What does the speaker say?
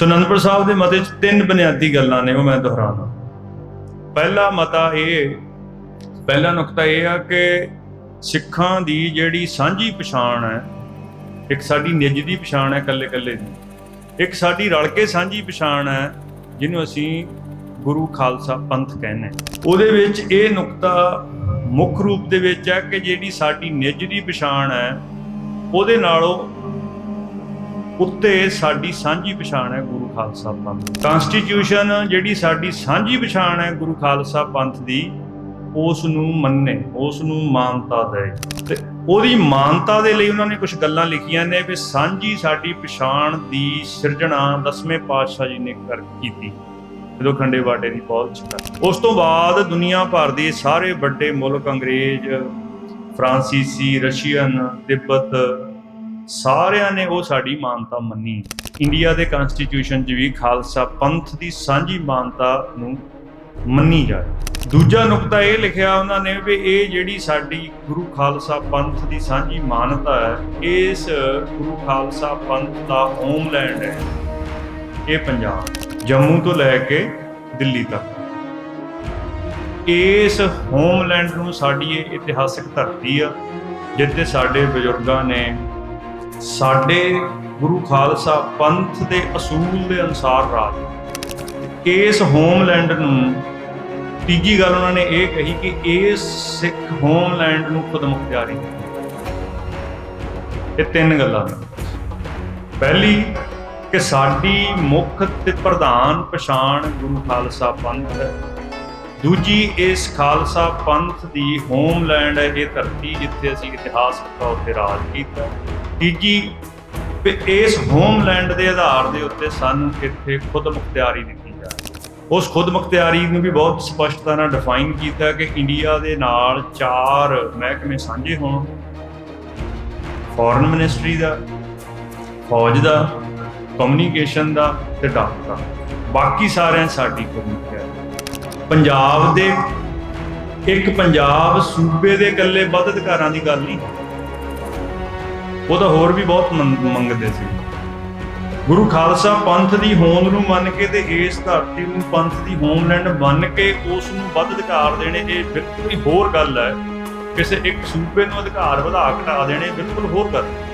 ਸੋ ਅਨੰਦਪੁਰ ਸਾਹਿਬ ਦੇ ਮਤੇ 'ਚ ਤਿੰਨ ਬੁਨਿਆਦੀ ਗੱਲਾਂ ਨੇ, ਉਹ ਮੈਂ ਦੁਹਰਾਉਣਾ ਪਹਿਲਾ ਮਤਾ ਇਹ, ਪਹਿਲਾ ਨੁਕਤਾ ਇਹ ਆ ਕਿ ਸਿੱਖਾਂ ਦੀ ਜਿਹੜੀ ਸਾਂਝੀ ਪਛਾਣ ਹੈ, ਇੱਕ ਸਾਡੀ ਨਿੱਜ ਦੀ ਪਛਾਣ ਹੈ ਇਕੱਲੇ ਇਕੱਲੇ ਦੀ। ਇੱਕ ਸਾਡੀ ਰਲ ਕੇ ਸਾਂਝੀ ਪਛਾਣ ਹੈ, ਜਿਹਨੂੰ ਅਸੀਂ ਗੁਰੂ ਖਾਲਸਾ ਪੰਥ ਕਹਿੰਦੇ ਉਹਦੇ ਵਿੱਚ ਇਹ ਨੁਕਤਾ ਮੁੱਖ ਰੂਪ ਦੇ ਵਿੱਚ ਹੈ ਕਿ ਜਿਹੜੀ ਸਾਡੀ ਨਿੱਜ ਦੀ ਪਛਾਣ ਹੈ, ਉਹਦੇ ਨਾਲੋਂ ਉੱਤੇ ਸਾਡੀ ਸਾਂਝੀ ਪਛਾਣ ਹੈ ਗੁਰੂ ਖਾਲਸਾ ਪੰਥ ਕਨਸਟੀਟਿਊਸ਼ਨ ਜਿਹੜੀ ਸਾਡੀ ਸਾਂਝੀ ਪਛਾਣ ਹੈ ਗੁਰੂ ਖਾਲਸਾ ਪੰਥ ਦੀ ਉਸ ਨੂੰ ਮੰਨੇ ਉਸ ਨੂੰ ਮਾਨਤਾ ਦੇ। ਤੇ ਉਹਦੀ ਮਾਨਤਾ ਦੇ ਲਈ ਉਹਨਾਂ ਨੇ ਕੁਝ ਗੱਲਾਂ ਲਿਖੀਆਂ ਨੇ ਵੀ ਸਾਂਝੀ ਸਾਡੀ ਪਛਾਣ ਦੀ ਸਿਰਜਣਾ ਦਸਵੇਂ ਪਾਤਸ਼ਾਹ ਜੀ ਨੇ ਕਰ ਕੀਤੀ। ਜਦੋਂ ਖੰਡੇ ਬਾਟੇ ਦੀ ਪਹੁੰਚ ਕਰ। ਉਸ ਤੋਂ ਬਾਅਦ ਦੁਨੀਆ ਭਰ ਦੇ ਸਾਰੇ ਵੱਡੇ ਮੁਲਕ ਅੰਗਰੇਜ਼, ਫਰਾਂਸੀਸੀ, ਰਸ਼ੀਅਨ, ਤਿੱਬਤ ਸਾਰਿਆਂ ਨੇ ਉਹ ਸਾਡੀ ਮਾਨਤਾ ਮੰਨੀ। ਇੰਡੀਆ ਦੇ ਕਨਸਟੀਟਿਊਸ਼ਨ 'ਚ ਵੀ ਖਾਲਸਾ ਪੰਥ ਦੀ ਸਾਂਝੀ ਮਾਨਤਾ ਨੂੰ ਮੰਨੀ ਜਾਏ। ਦੂਜਾ ਨੁਕਤਾ ਇਹ ਲਿਖਿਆ ਉਹਨਾਂ ਨੇ ਵੀ ਇਹ ਜਿਹੜੀ ਸਾਡੀ ਗੁਰੂ ਖਾਲਸਾ ਪੰਥ ਦੀ ਸਾਂਝੀ ਮਾਨਤਾ ਹੈ, ਇਸ ਗੁਰੂ ਖਾਲਸਾ ਪੰਥ ਦਾ ਹੋਮਲੈਂਡ ਹੈ। ਇਹ ਪੰਜਾਬ, ਜੰਮੂ ਤੋਂ ਲੈ ਕੇ ਦਿੱਲੀ ਤੱਕ। ਇਸ ਹੋਮਲੈਂਡ ਨੂੰ ਸਾਡੀ ਇਹ ਇਤਿਹਾਸਕ ਧਰਤੀ ਆ, ਜਿੱਥੇ ਸਾਡੇ ਬਜ਼ੁਰਗਾਂ ਨੇ ਸਾਡੇ ਗੁਰੂ ਖਾਲਸਾ ਪੰਥ ਦੇ ਅਸੂਲ ਦੇ ਅਨੁਸਾਰ ਰਾਜ। ਇਸ ਹੋਮਲੈਂਡ ਨੂੰ ਤੀਜੀ ਗੱਲ ਉਹਨਾਂ ਨੇ ਇਹ ਕਹੀ ਕਿ ਇਸ ਸਿੱਖ ਹੋਮਲੈਂਡ ਨੂੰ ਖੁਦਮੁਖਤਿਆਰੀ ਇਹ ਤਿੰਨ ਗੱਲਾਂ ਨੇ। ਪਹਿਲੀ ਕਿ ਸਾਡੀ ਮੁੱਖ ਤੇ ਪ੍ਰਧਾਨ ਪਛਾਣ ਗੁਰੂ ਖਾਲਸਾ ਪੰਥ ਹੈ। ਦੂਜੀ, ਇਸ ਖਾਲਸਾ ਪੰਥ ਦੀ ਹੋਮਲੈਂਡ ਹੈ, ਇਹ ਧਰਤੀ ਜਿੱਥੇ ਅਸੀਂ ਇਤਿਹਾਸਕ ਤੌਰ ਤੇ ਰਾਜ ਕੀਤਾ। ਤੀਜੀ ਵੀ ਇਸ ਹੋਮਲੈਂਡ ਦੇ ਆਧਾਰ ਦੇ ਉੱਤੇ ਸਾਨੂੰ ਇੱਥੇ ਖੁਦ ਮੁਖਤਿਆਰੀ ਦਿੱਤੀ ਜਾਏ ਉਸ ਖੁਦ ਮੁਖਤਿਆਰੀ ਨੂੰ ਵੀ ਬਹੁਤ ਸਪਸ਼ਟਤਾ ਨਾਲ ਡਿਫਾਈਨ ਕੀਤਾ ਕਿ ਇੰਡੀਆ ਦੇ ਨਾਲ ਚਾਰ ਮਹਿਕਮੇ ਸਾਂਝੇ ਹੋਣ। ਫੋਰਨ ਮਿਨਿਸਟਰੀ ਦਾ, ਫੌਜ ਦਾ ਕਮਿਊਨੀਕੇਸ਼ਨ ਦਾ ਤੇ ਡਾਕ ਦਾ। ਬਾਕੀ ਸਾਰਿਆਂ 'ਚ ਸਾਡੀ ਖੁਦ ਪੰਜਾਬ ਦੇ, ਇੱਕ ਪੰਜਾਬ ਸੂਬੇ ਦੇ ਇਕੱਲੇ ਵੱਧ ਅਧਿਕਾਰਾਂ ਦੀ ਗੱਲ ਨਹੀਂ ਉਹ ਤਾਂ ਹੋਰ ਵੀ ਬਹੁਤ ਮੰਗ- ਮੰਗਦੇ ਸੀ। ਗੁਰੂ ਖਾਲਸਾ ਪੰਥ ਦੀ ਹੋਂਦ ਨੂੰ ਮੰਨ ਕੇ ਤੇ ਇਸ ਧਰਤੀ ਨੂੰ ਪੰਥ ਦੀ ਹੋਮਲੈਂਡ ਮੰਨ ਕੇ ਉਸ ਨੂੰ ਵੱਧ ਅਧਿਕਾਰ ਦੇਣੇ, ਇਹ ਬਿਲਕੁਲ ਹੀ ਹੋਰ ਗੱਲ ਹੈ। ਕਿਸੇ ਇੱਕ ਸੂਬੇ ਨੂੰ ਅਧਿਕਾਰ ਵਧਾ ਘਟਾ ਦੇਣੇ ਬਿਲਕੁਲ ਹੋਰ ਗੱਲ ਹੈ।